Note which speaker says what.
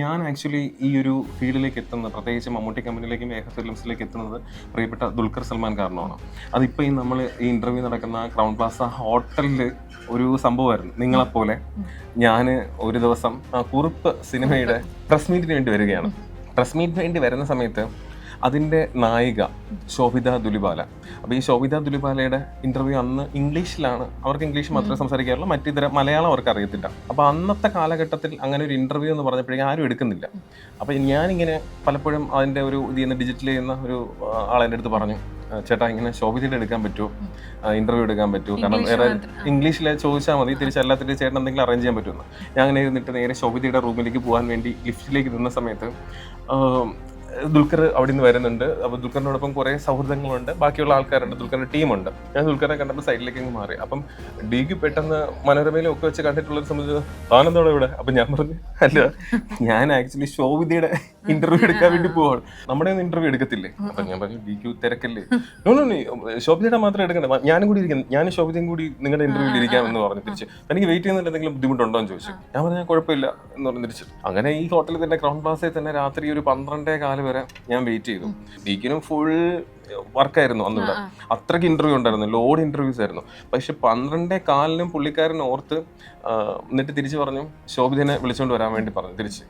Speaker 1: ഞാൻ ആക്ച്വലി ഈ ഒരു ഫീൽഡിലേക്ക് എത്തുന്നത് പ്രത്യേകിച്ച് മമ്മൂട്ടി കമ്പനിയിലേക്കും ഏഹ ഫിലിംസിലേക്ക് എത്തുന്നത് പ്രിയപ്പെട്ട ദുൽഖർ സൽമാൻ കാരണമാണ് അതിപ്പോൾ ഈ നമ്മൾ ഈ ഇന്റർവ്യൂ നടക്കുന്ന ക്രൗൺ പ്ലാസ ഹോട്ടലിൽ ഒരു സംഭവമായിരുന്നു. നിങ്ങളെപ്പോലെ ഞാൻ ഒരു ദിവസം കുറുപ്പ് സിനിമയുടെ പ്രസ് മീറ്റിന് വേണ്ടി വരികയാണ്. പ്രസ് മീറ്റിന് വേണ്ടി വരുന്ന സമയത്ത് അതിന്റെ നായിക ശോഭിത ദുലിബാല അപ്പോൾ ഈ ശോഭിത ദുലിബാലയുടെ ഇന്റർവ്യൂ അന്ന് ഇംഗ്ലീഷിലാണ്. അവർക്ക് ഇംഗ്ലീഷ് മാത്രമേ സംസാരിക്കാറുള്ളൂ. മറ്റിതര മലയാളം അവർക്ക് അറിയത്തില്ല. അപ്പോൾ അന്നത്തെ കാലഘട്ടത്തിൽ അങ്ങനെ ഒരു ഇന്റർവ്യൂ എന്ന് പറഞ്ഞപ്പോഴേക്കും ആരും എടുക്കുന്നില്ല. അപ്പോൾ ഞാനിങ്ങനെ പലപ്പോഴും അതിന്റെ ഒരു ഇത് ചെയ്യുന്ന ഡിജിറ്റൽ ചെയ്യുന്ന ഒരു ആളെന്റെ അടുത്ത് പറഞ്ഞു. ചേട്ടാ ഇങ്ങനെ ശോഭിതയുടെ എടുക്കാൻ പറ്റുമോ ഇന്റർവ്യൂ എടുക്കാൻ പറ്റുമോ കാരണം വേറെ. ഇംഗ്ലീഷിൽ ചോദിച്ചാൽ മതി. തിരിച്ച് എല്ലാത്തിന്റെ ചേട്ടൻ എന്തെങ്കിലും അറേഞ്ച് ചെയ്യാൻ പറ്റുമെന്ന്. ഞാൻ അങ്ങനെ ഇരുന്നിട്ട് നേരെ ശോഭിതയുടെ റൂമിലേക്ക് പോകാൻ വേണ്ടി ലിഫ്റ്റിലേക്ക് നിന്ന സമയത്ത് ദുൽഖർ അവിടെ നിന്ന് വരുന്നുണ്ട്. അപ്പോൾ ദുൽഖറിനോടൊപ്പം കുറേ സൗഹൃദങ്ങളുണ്ട്. ബാക്കിയുള്ള ആൾക്കാരുണ്ട്. ദുൽഖറിന്റെ ടീമുണ്ട്. ഞാൻ ദുൽഖറിനെ കണ്ടപ്പോൾ സൈഡിലേക്ക് അങ്ങ് മാറി. അപ്പം ഡിക്ക് പെട്ടെന്ന് മനോരമയിലും ഒക്കെ വെച്ച് കണ്ടിട്ടുള്ളത് സംബന്ധിച്ച് താനെന്താണോ ഇവിടെ അപ്പം ഞാൻ പറഞ്ഞു അല്ല ഞാൻ ആക്ച്വലി ശോഭിതയുടെ ഇന്റർവ്യൂ എടുക്കാൻ വേണ്ടി പോവാണ്. നമ്മുടെ ഒന്നും ഇന്റർവ്യൂ എടുക്കത്തില്ലേ? അപ്പം ഞാൻ പറഞ്ഞു ഡി ക്യു തിരക്കല്ലേ ശോഭിതയുടെ മാത്രം എടുക്കണ്ട. ഞാനും കൂടി ഇരിക്കുന്നു. ഞാനും ശോഭിതയും കൂടി നിങ്ങളുടെ ഇന്റർവ്യൂവിൽ ഇരിക്കാമെന്ന് പറഞ്ഞു തിരിച്ച്. എനിക്ക് വെയിറ്റ് ചെയ്യുന്നതിൽ എന്തെങ്കിലും ബുദ്ധിമുട്ടുണ്ടോ എന്ന് ചോദിച്ചു. ഞാൻ പറഞ്ഞാൽ കുഴപ്പമില്ല എന്ന് പറഞ്ഞു തിരിച്ചു. അങ്ങനെ ഈ ഹോട്ടലിൽ തന്നെ ക്രൗൺ പ്ലാസയിൽ തന്നെ രാത്രി ഒരു പന്ത്രണ്ടേ കാൽ വരെ ഞാൻ വെയിറ്റ് ചെയ്തു. ഡീക്കിനും ഫുൾ വർക്കായിരുന്നു അന്ന് ഇവിടെ. അത്രയ്ക്ക് ഇന്റർവ്യൂ ഉണ്ടായിരുന്നു. ലോഡ് ഇന്റർവ്യൂസ് ആയിരുന്നു. പക്ഷെ പന്ത്രണ്ടേ കാലിനും പുള്ളിക്കാരൻ ഓർത്ത് എന്നിട്ട് തിരിച്ചു പറഞ്ഞു ശോഭിതനെ വിളിച്ചുകൊണ്ട് വരാൻ വേണ്ടി പറഞ്ഞു തിരിച്ച്.